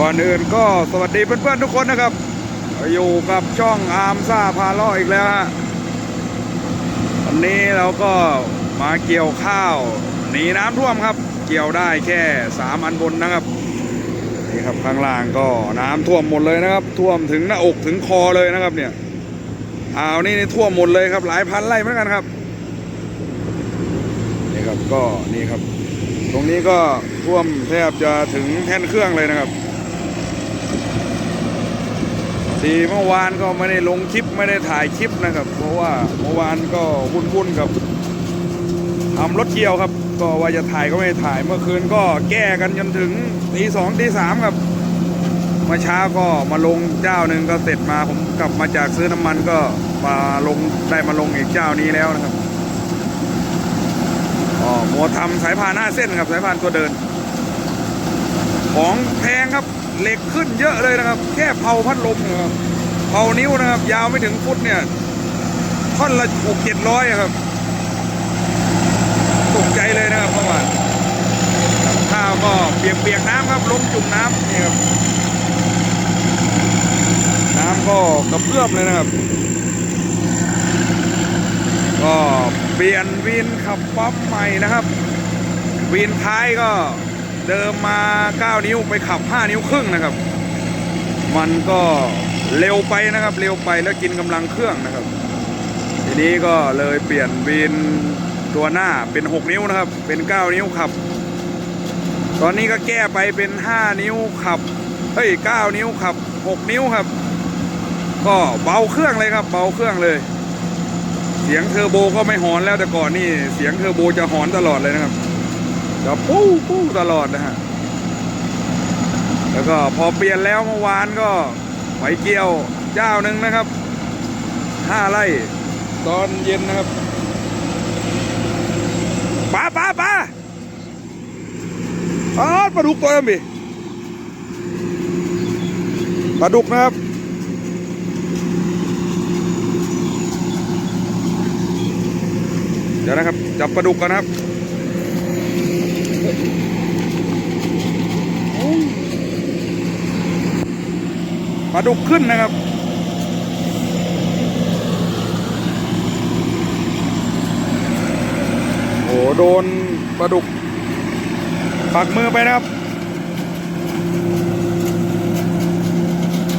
ก่อนอื่นก็สวัสดีเพื่อนๆทุกคนนะครับ อยู่กับช่องอาร์มซ่าพาล่ออีกแล้วฮะวันนี้เราก็มาเกี่ยวข้าวหนีน้ำท่วมครับ เกี่ยวได้แค่สามอันบนนะครับนี่ครับข้างล่างก็น้ำท่วมหมดเลยนะครับ ท่วมถึงหน้าอกถึงคอเลยนะครับ เนี่ยอ่าวนี่นี่ท่วมหมดเลยครับ หลายพันไร่เหมือนกันครับนี่ครับก็นี่ครับ ตรงนี้ก็ท่วมแทบจะถึงแท่นเครื่องเลยนะครับ ดีเมื่อวานก็ไม่ได้ลงคลิปไม่ได้ถ่ายคลิปนะครับ เพราะว่าเมื่อวานก็วุ่นๆกับทำรถเกี่ยวครับ ก็ว่าจะถ่ายก็ไม่ได้ถ่ายเมื่อคืนก็แก้กันจนถึงตีสองตีสามครับมื่อเช้าก็มาลงเจ้าหนึ่งก็เสร็จมาผมกลับมาจากซื้อน้ำมันก็มาลงได้มาลงอีกเจ้านี้แล้วนะครับอ๋อหมัวทำสายพานหน้าเส้นครับสายพานตัวเดิน ของแพงครับ เหล็กขึ้นเยอะเลยนะครับ แค่เผาพัดลมเนี่ยครับเผานิ้วนะครับ ยาวไม่ถึงฟุตเนี่ยท่อนละหกเจ็ดร้อยครับตกใจเลยนะครับเมื่อวานข้าวก็เปียกๆน้ำครับล้มจุ่มน้ำนี่ครับน้ำก็กระเพื่อมเลยนะครับ ก็เปลี่ยนวินขับปั๊มใหม่นะครับวินท้ายก็ เดิมมา 9 นิ้วไปขับ 5 นิ้วครึ่งนะครับ มันก็เร็วไปนะครับ เร็วไปแล้วกินกำลังเครื่องนะครับ ทีนี้ก็เลยเปลี่ยนวินตัวหน้าเป็น 6 นิ้วนะครับ เป็น 9 นิ้วขับ ตอนนี้ก็แก้ไปเป็น 5 นิ้วขับเฮ้ย 9 นิ้วขับ 6 นิ้วครับ ก็เบาเครื่องเลยครับ เบาเครื่องเลยเสียงเทอร์โบก็ไม่หอนแล้วแต่ก่อนนี่เสียงเทอร์โบจะหอนตลอดเลยนะครับ จะปู้ปู้ตลอดนะฮะ แล้วก็พอเปลี่ยนแล้วเมื่อวานก็ไปเกี่ยวเจ้าหนึ่งนะครับห้าไร่ตอนเย็นนะครับปลาปลาปลาอ๋อปลาดุกตัวนั้นบิปลาดุกนะครับเดี๋ยวนะครับจับปลาดุกกันนะครับ ปลาดุกขึ้นนะครับ โอ้โหโดนปลาดุกปักมือไปนะครับ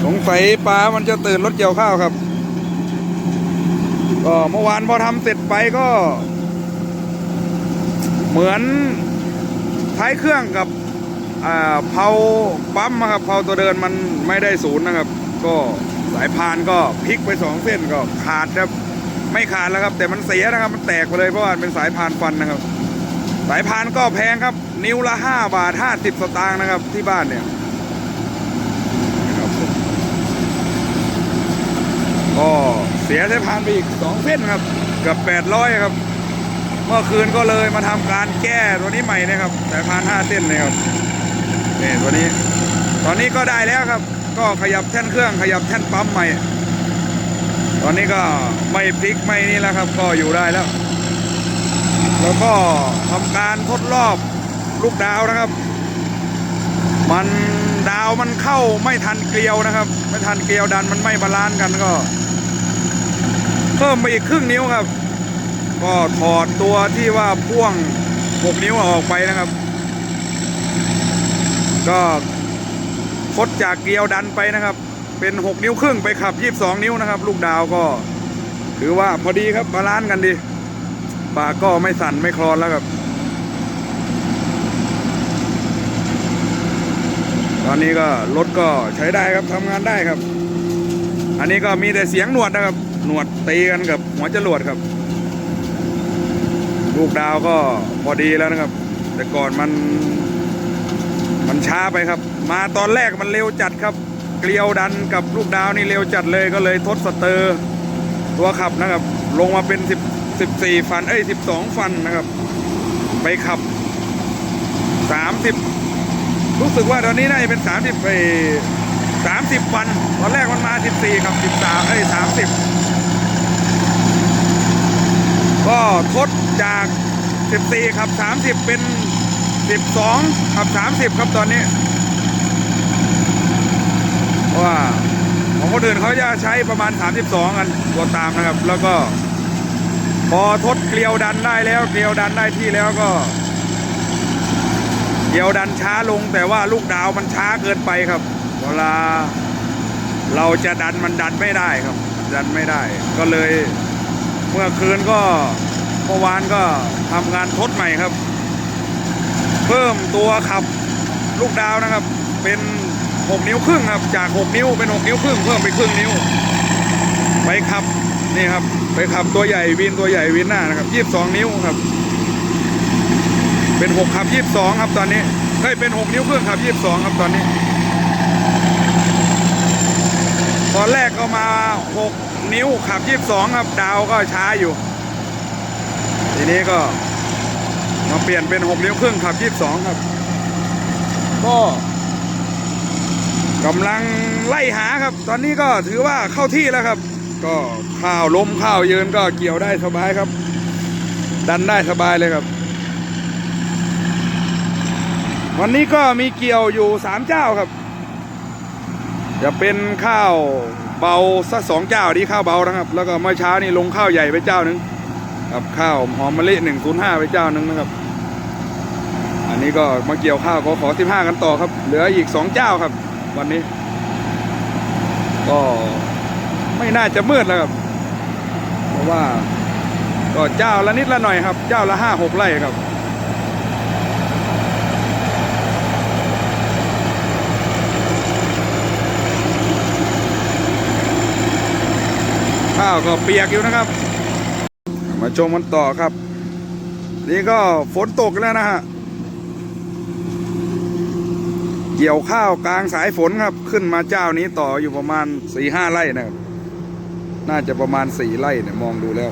สงสัยปลามันจะตื่นรถเกี่ยวข้าวครับ ก็เมื่อวานพอทำเสร็จไปก็ เหมือนท้ายเครื่องกับ เผาปั๊มนะครับเผาตัวเดินมันไม่ได้ศูนย์นะครับ ก็สายพานก็พลิกไปสองเส้นก็ขาดครับไม่ขาดแล้วครับ แต่มันเสียนะครับ มันแตกไปเลยเพราะว่าเป็นสายพานฟันนะครับ สายพานก็แพงครับ นิ้วละห้าบาทห้าสิบสตางค์นะครับ ที่บ้านเนี่ยก็เสียสายพานไปอีกสองเส้นครับเกือบแปดร้อยครับเมื่อคืนก็เลยมาทำการแก้ตัวนี้ใหม่นะครับสายพานห้าเส้นเลยครับ นี่ตัวนี้ ตอนนี้ก็ได้แล้วครับ ก็ขยับแท่นเครื่องขยับแท่นปั๊มใหม่ ตอนนี้ก็ไม่พลิกไม่นี่แล้วครับ ก็อยู่ได้แล้ว แล้วก็ทำการทดรอบลูกดาวนะครับ มันดาวมันเข้าไม่ทันเกลียวนะครับ ไม่ทันเกลียวดันมันไม่บาลานซ์กันก็ เพิ่มไปอีกครึ่งนิ้วครับ ก็ถอดตัวที่ว่าพ่วง 6 นิ้วออกไปนะครับ ก็คดจากเกลียวดันไปนะครับ เป็น 6 นิ้วครึ่งไปขับ 22 นิ้วนะครับ ลูกดาวก็ ถือว่าพอดีครับบาลานซ์กันดีปากก็ไม่สั่นไม่คลอนแล้วครับ ตอนนี้ก็รถก็ใช้ได้ครับทำงานได้ครับ อันนี้ก็มีแต่เสียงหนวดนะครับ หนวดตีกันกับหัวจรวดครับ ลูกดาวก็พอดีแล้วนะครับ แต่ก่อนมัน มันช้าไปครับ มาตอนแรกมันเร็วจัดครับ เกลียวดันกับลูกดาวนี่เร็วจัดเลยก็เลยทดสเตอร์ตัวขับนะครับ ลงมาเป็นสิบสิบสี่ฟันเอ้ยสิบสองฟันนะครับ ไปขับสามสิบรู้สึกว่าตอนนี้น่าจะเป็นสามสิบไปสามสิบฟัน ตอนแรกมันมาสิบสี่กับสิบสามเอ้ยสามสิบก็ทดจากสิบสี่ขับสามสิบเป็น สิบสองขับสามสิบครับตอนนี้คนอื่นเขาจะใช้ประมาณ 32 กันตัวตามนะครับ แล้วก็พอทดเกลียวดันได้แล้วเกลียวดันได้ที่แล้วก็เกลียวดันช้าลงแต่ว่าลูกดาวมันช้าเกินไปครับ เวลาเราจะดันมันดันไม่ได้ครับ ดันไม่ได้ ก็เลยเมื่อคืนก็เมื่อวานก็ทำงานทดใหม่ครับ เพิ่มตัวขับลูกดาวนะครับ เป็น 6 นิ้วครึ่งครับ จาก 6 นิ้วเป็น 6 นิ้วครึ่งเพิ่มไปครึ่งนิ้ว ไปขับนี่ครับ ไปขับตัวใหญ่วินตัวใหญ่วินหน้านะครับ 22 นิ้วครับ เป็น 6 ขับ 22 ครับตอนนี้เฮ้เป็น 6 นิ้วครึ่งขับ 22 ครับตอนนี้ ตอนแรกก็มา 6 นิ้วขับ 22 ครับ ดาวก็ช้าอยู่ ทีนี้ก็ มาเปลี่ยนเป็น6นิ้วครึ่งขับ22ครับ ก็กำลังไล่หาครับ ตอนนี้ก็ถือว่าเข้าที่แล้วครับ ก็ข้าวล้มข้าวยืนก็เกี่ยวได้สบายครับ ดันได้สบายเลยครับ วันนี้ก็มีเกี่ยวอยู่สามเจ้าครับ จะเป็นข้าวเบาสักสองเจ้าดีข้าวเบานะครับ แล้วก็เมื่อเช้านี่ลงข้าวใหญ่ไปเจ้าหนึ่ง ครับข้าวหอมมะลิหนึ่งศูนห้าไปเจ้านึงนะครับ อันนี้ก็มาเกี่ยวข้าวขอขอสิบห้ากันต่อครับ เหลืออีกสองเจ้าครับ วันนี้ ก็ไม่น่าจะมืดแล้วครับ เพราะว่าก็เจ้าละนิดละหน่อยครับ เจ้าละห้าหกไร่ครับข้าวก็เปียกอยู่นะครับ ชมมันต่อครับ นี่ก็ฝนตกแล้วนะฮะ เกี่ยวข้าวกลางสายฝนครับ ขึ้นมาเจ้านี้ต่ออยู่ประมาณสี่ห้าไร่นะครับ น่าจะประมาณสี่ไร่เนี่ยมองดูแล้ว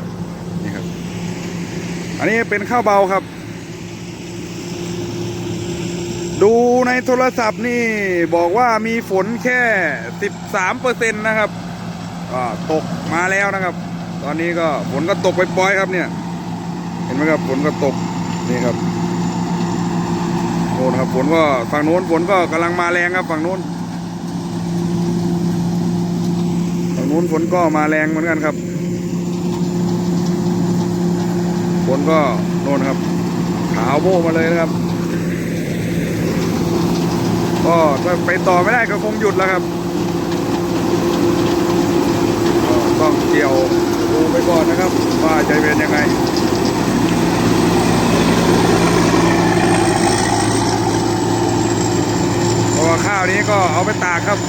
นี่ครับ อันนี้เป็นข้าวเบาครับ ดูในโทรศัพท์นี่บอกว่ามีฝนแค่สิบสามเปอร์เซ็นต์นะครับตกมาแล้วนะครับ ตอนนี้ก็ฝนก็ตกไปปล่อยๆครับเนี่ย เห็นไหมครับฝนก็ตกนี่ครับโน่นครับฝนก็ฝั่งโน้นฝนก็กำลังมาแรงครับฝั่งโน้นฝั่งโน้นฝนก็มาแรงเหมือนกันครับฝนก็โน่นครับ ขาวโบมาเลยนะครับ ก็ถ้าไปต่อไม่ได้ก็คงหยุดแล้วครับต้องเกี่ยว ก่อนนะครับว่าจะเป็นยังไงเพราะว่าข้าวนี้ก็เอาไปตากครับ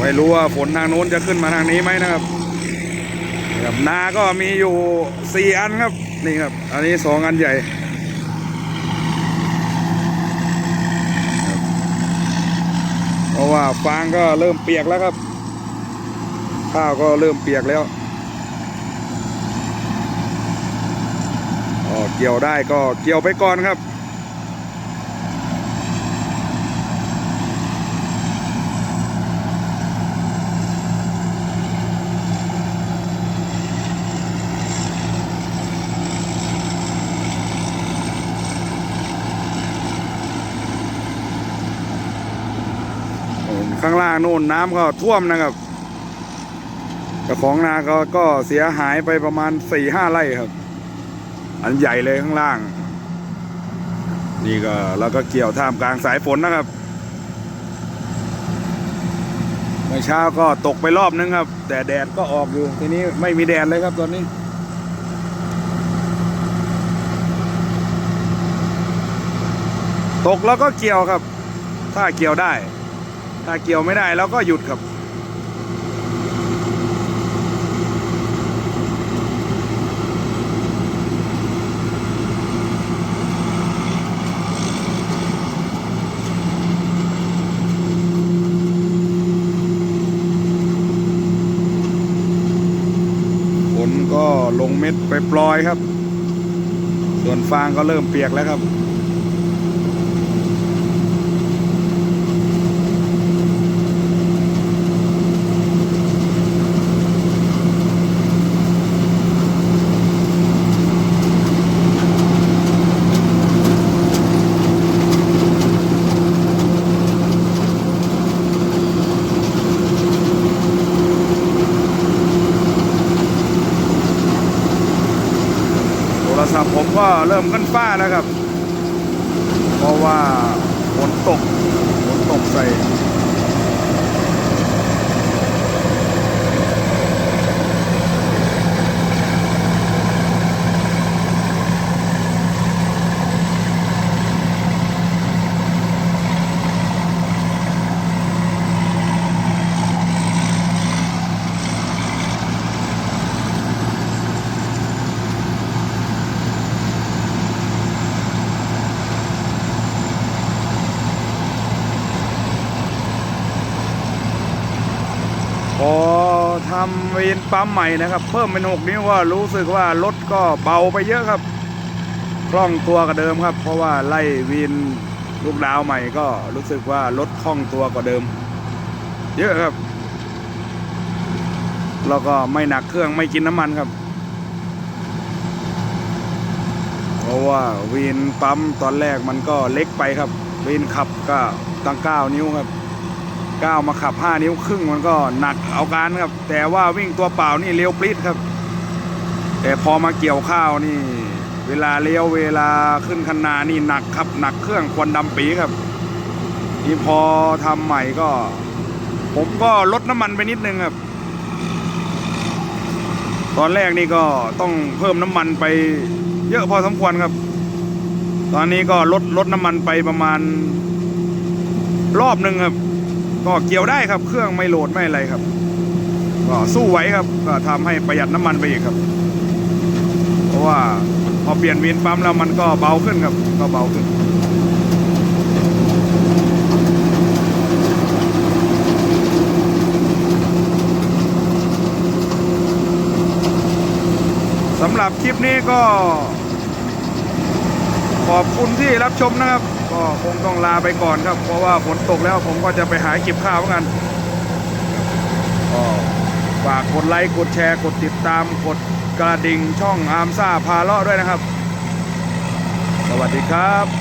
ไม่รู้ว่าฝนทางโน้นจะขึ้นมาทางนี้ไหมนะครับครับนาก็มีอยู่สี่อันครับ นี่ครับ อันนี้สองอันใหญ่ครับเพ ราะว่าฟางก็เริ่มเปียกแล้วครับ ข้าวก็เริ่มเปียกแล้วอ๋อเกี่ยวได้ก็เกี่ยวไปก่อนครับ ข้างล่างนู่นน้ำก็ท่วมนะครับเจ้าของนาก็ก็เสียหายไปประมาณสี่ห้าไร่ครับ อันใหญ่เลยข้างล่าง นี่ก็แล้วก็เกี่ยวท่ามกลางสายฝนนะครับเมื่อเช้าก็ตกไปรอบนึงครับ แต่แดดก็ออกอยู่ทีนี้ไม่มีแดดเลยครับตอนนี้ตกแล้วก็เกี่ยวครับ ถ้าเกี่ยวได้ ถ้าเกี่ยวไม่ได้เราก็หยุดครับฝนก็ลงเม็ดไปปลอยครับ ส่วนฟางก็เริ่มเปียกแล้วครับ ศัพท์ผมก็เริ่มขึ้นฟ้าแล้วครับ เพราะว่าฝนตกฝนตกใส่ พอทำเวน ปั๊มใหม่นะครับ เพิ่มเป็นหกนิ้วก็รู้สึกว่ารถก็เบาไปเยอะครับคล่องตัวกว่าเดิมครับ เพราะว่าไล่วีนลูกดาวใหม่ก็รู้สึกว่ารถคล่องตัวกว่าเดิม เยอะครับ แล้วก็ไม่หนักเครื่องไม่กินน้ำมันครับ เพราะว่าวีนปั๊มตอนแรกมันก็เล็กไปครับวีนขับก็ตั้งเก้านิ้วครับ ก้าวมาขับ 5 นิ้วครึ่งมันก็หนักเอาการครับ แต่ว่าวิ่งตัวเปล่านี่เร็วปลิดครับ แต่พอมาเกี่ยวข้าวนี่ เวลาเลี้ยวเวลาขึ้นคันนานี่หนักครับหนักเครื่องควันดำปีครับ นี่พอทำใหม่ก็ ผมก็ลดน้ำมันไปนิดนึงครับ ตอนแรกนี่ก็ต้องเพิ่มน้ำมันไปเยอะพอสมควรครับ ตอนนี้ก็ลดลดน้ำมันไปประมาณรอบหนึ่งครับ ก็เกี่ยวได้ครับเครื่องไม่โหลดไม่อะไรครับ ก็สู้ไหวครับ ก็ทำให้ประหยัดน้ำมันไปอีกครับ เพราะว่าพอเปลี่ยนวินปั๊มแล้วมันก็เบาขึ้นครับ ก็เบาขึ้นสำหรับคลิปนี้ก็ ขอบคุณที่รับชมนะครับ ก็คงต้องลาไปก่อนครับ เพราะว่าฝนตกแล้วผมก็จะไปหาเก็บข้าวเหมือนกันก็ฝากกดไลค์กดแชร์ กดติดตามกดกระดิ่งช่องอาร์มซ่าพาเลาะด้วยนะครับ สวัสดีครับ